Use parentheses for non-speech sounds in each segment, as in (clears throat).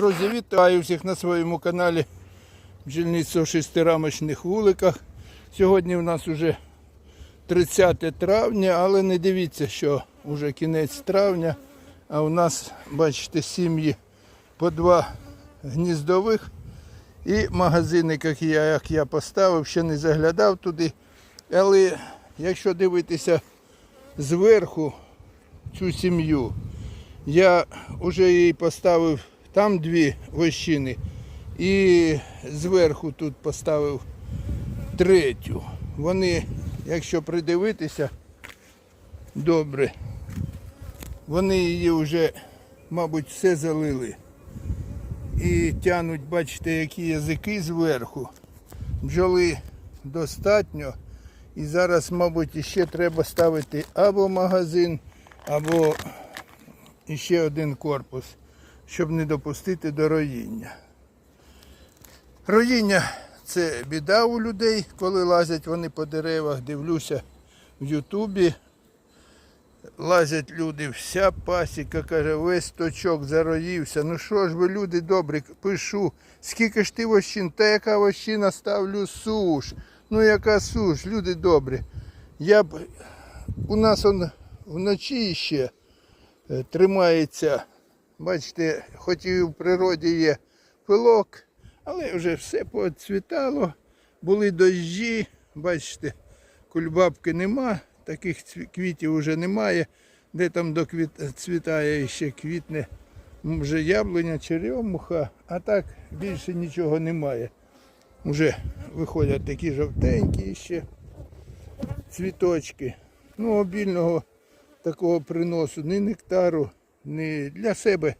Друзі, вітаю всіх на своєму каналі бджільництво в шестирамочних вуликах. Сьогодні у нас уже 30 травня, але не дивіться, що вже кінець травня, а у нас, бачите, сім'ї по два гніздових і магазини, як я, як я поставив, ще не заглядав туди. Але якщо дивитися зверху цю сім'ю, я вже їй поставив там дві вощини і зверху тут поставив третю. Вони, якщо придивитися добре, вони її вже, мабуть, все залили. І тянуть, бачите, які язики зверху. Бджоли достатньо. І зараз, мабуть, іще треба ставити або магазин, або іще один корпус, щоб не допустити до роїння. Роїння це біда у людей, коли лазять вони по деревах. Дивлюся в Ютубі. Лазять люди, вся пасіка, каже, весь точок зароївся. Ну що ж ви, люди добрі, пишу, скільки ж ти вощин, та яка вощина ставлю суш. Ну яка суш, люди добрі. Я б у нас он вночі ще е, тримається, бачите, хоч і в природі є пилок, але вже все поцвітало, були дощі, бачите, кульбабки нема, таких квітів вже немає. Де там доцвітає ще квітне, вже яблуня, черемуха, а так більше нічого немає. Уже виходять такі жовтенькі ще цвіточки. Ну, обільного такого приносу, ні нектару, ні для себе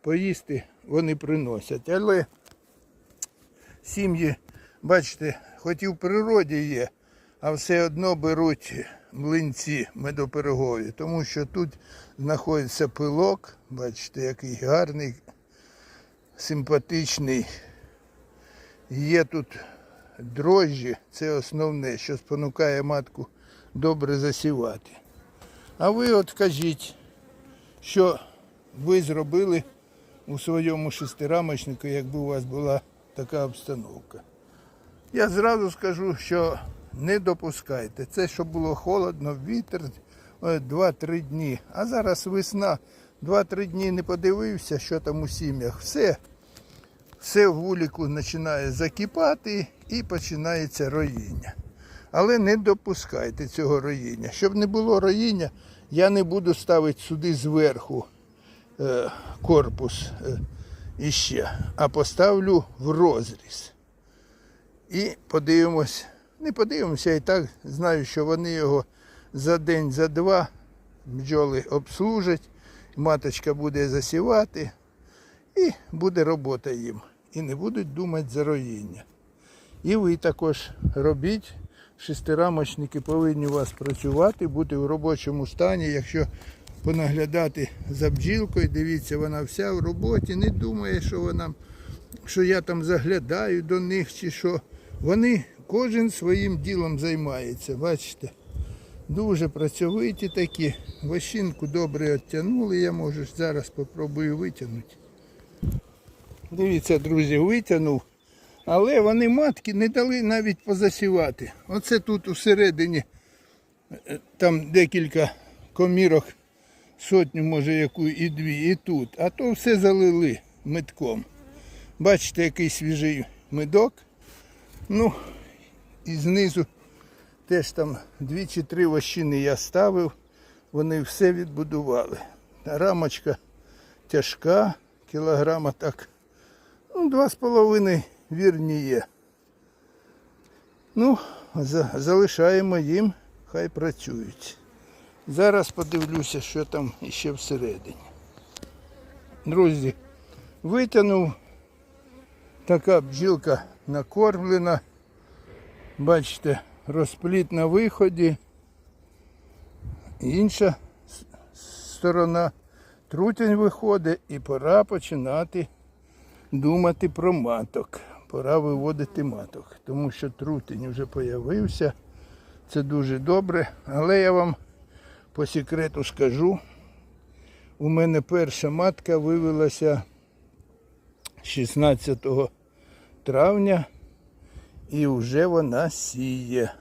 поїсти вони приносять. Але сім'ї, бачите, хоч і в природі є, а все одно беруть млинці медоперегові, тому що тут знаходиться пилок, бачите, який гарний, симпатичний. Є тут дрожжі, це основне, що спонукає матку добре засівати. А ви от кажіть, що ви зробили у своєму шестирамочнику, якби у вас була така обстановка. Я зразу скажу, що не допускайте. Це щоб було холодно, вітер е, 2-3 дні. А зараз весна, 2-3 дні не подивився, що там у сім'ях. Все, все в вулику починає закипати і починається роїння. Але не допускайте цього роїння. Щоб не було роїння, я не буду ставити сюди зверху е, корпус е, іще, а поставлю в розріз. І подивимось, не подивимося, і так знаю, що вони його за день, за два бджоли обслужать, маточка буде засівати, і буде робота їм. І не будуть думати за роїння. І ви також робіть. Шестирамочники повинні у вас працювати, бути в робочому стані. Якщо понаглядати за бджілкою, дивіться, вона вся в роботі, не думає, що вона, що я там заглядаю до них чи що. Вони кожен своїм ділом займається, бачите. Дуже працьовиті такі. Вощинку добре відтягнули, я можу зараз спробую витягнути. Дивіться, друзі, витягнув. Але вони матки не дали навіть позасівати. Оце тут усередині е, там декілька комірок, сотню, може, яку і дві, і тут. А то все залили медком. Бачите, який свіжий медок. Ну, і знизу теж там дві чи три вощини я ставив. Вони все відбудували. Рамочка тяжка, кілограма так. Ну, два з половиною вірні є. Ну, залишаємо їм, хай працюють. Зараз подивлюся, що там іще всередині. Друзі, витягнув така бджілка накормлена. Бачите, розпліт на виході. Інша сторона. Трутень виходить і пора починати думати про маток. Пора виводити маток, тому що трутень вже з'явився. Це дуже добре. Але я вам по секрету скажу. У мене перша матка вивелася 16 травня і вже вона сіє.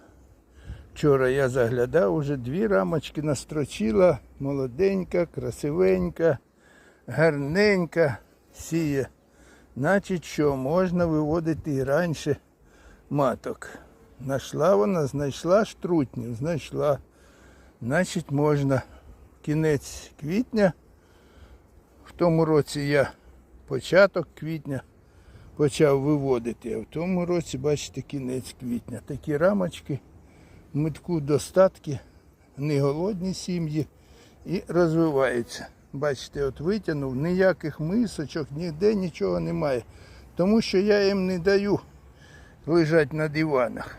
Вчора я заглядав, уже дві рамочки настрочила, молоденька, красивенька, гарненька сіє. Значить, що можна виводити і раніше маток. Нашла вона, знайшла штрутнів, знайшла. Значить, можна кінець квітня. В тому році я початок квітня почав виводити, а в тому році, бачите, кінець квітня. Такі рамочки, митку достатки, не голодні сім'ї і розвиваються. Бачите, от витягнув, ніяких мисочок, ніде нічого немає. Тому що я їм не даю лежати на диванах.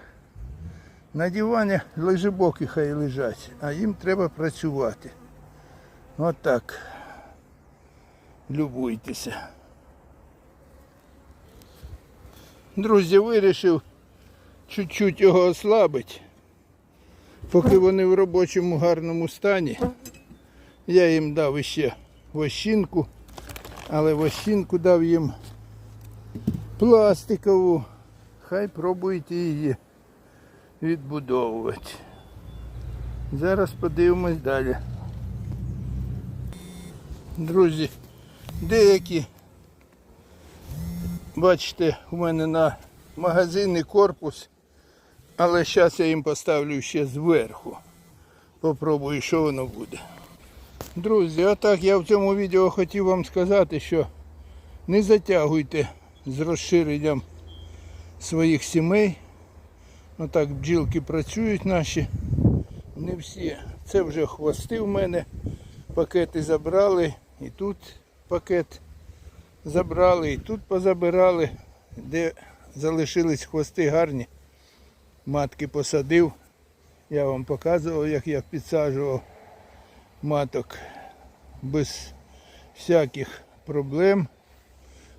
На дивані лежебоки хай лежать, а їм треба працювати. Отак. Любуйтеся. Друзі, вирішив чуть-чуть його ослабити. Поки вони в робочому гарному стані. Я їм дав іще вощинку, але вощинку дав їм пластикову. Хай пробують її відбудовувати. Зараз подивимось далі. Друзі, деякі, бачите, у мене на магазинний корпус, але зараз я їм поставлю ще зверху. Попробую, що воно буде. Друзі, отак я в цьому відео хотів вам сказати, що не затягуйте з розширенням своїх сімей. Отак бджілки працюють наші. Не всі. Це вже хвости в мене. Пакети забрали. І тут пакет забрали, і тут позабирали, де залишились хвости гарні. Матки посадив. Я вам показував, як я підсаджував маток без всяких проблем.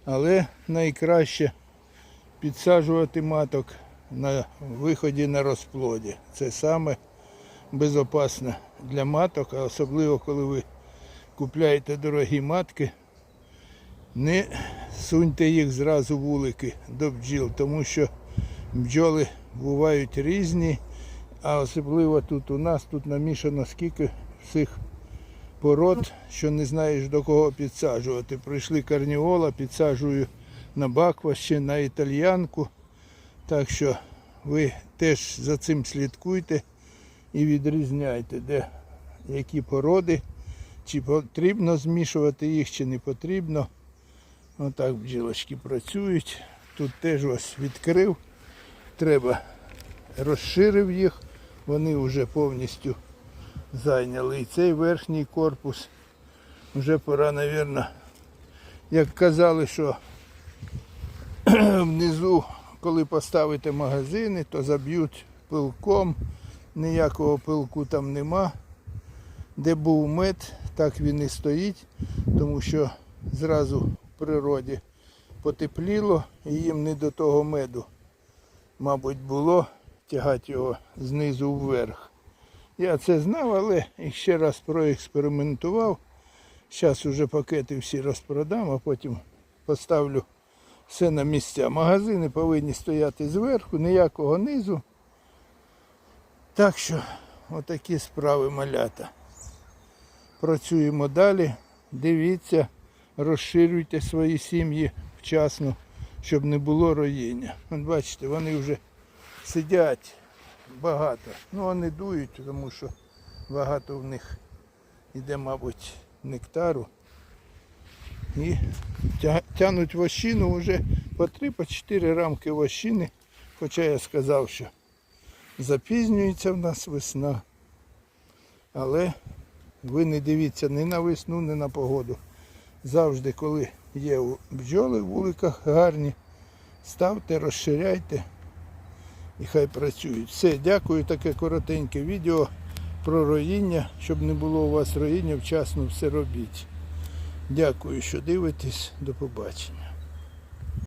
Але найкраще підсаджувати маток на виході на розплоді. Це саме безпечно для маток, а особливо коли ви купляєте дорогі матки, не суньте їх зразу вулики до бджіл, тому що бджоли бувають різні, а особливо тут у нас тут намішано скільки всіх пород, що не знаєш до кого підсаджувати. Прийшли карніола, підсаджую на бакваще, на італьянку. Так що ви теж за цим слідкуйте і відрізняйте, де які породи, чи потрібно змішувати їх, чи не потрібно. Отак бджілочки працюють. Тут теж ось відкрив. Треба розширив їх. Вони вже повністю зайняли. І цей верхній корпус. Вже пора, мабуть, як казали, що (clears throat) внизу, коли поставите магазини, то заб'ють пилком. Ніякого пилку там нема. Де був мед, так він і стоїть, тому що зразу в природі потепліло і їм не до того меду, мабуть, було тягати його знизу вверх. Я це знав, але ще раз проекспериментував. Зараз вже пакети всі розпродам, а потім поставлю все на місця. Магазини повинні стояти зверху, ніякого низу. Так що отакі справи малята. Працюємо далі. Дивіться, розширюйте свої сім'ї вчасно, щоб не було роїння. От бачите, вони вже сидять багато. Ну вони дують, тому що багато в них йде, мабуть, нектару. І тя- тянуть вощину вже по 3-4 рамки вощини. Хоча я сказав, що запізнюється в нас весна. Але ви не дивіться ні на весну, ні на погоду. Завжди, коли є бджоли в вуликах гарні, ставте, розширяйте і хай працюють. Все, дякую, таке коротеньке відео про роїння. Щоб не було у вас роїння, вчасно все робіть. Дякую, що дивитесь. До побачення.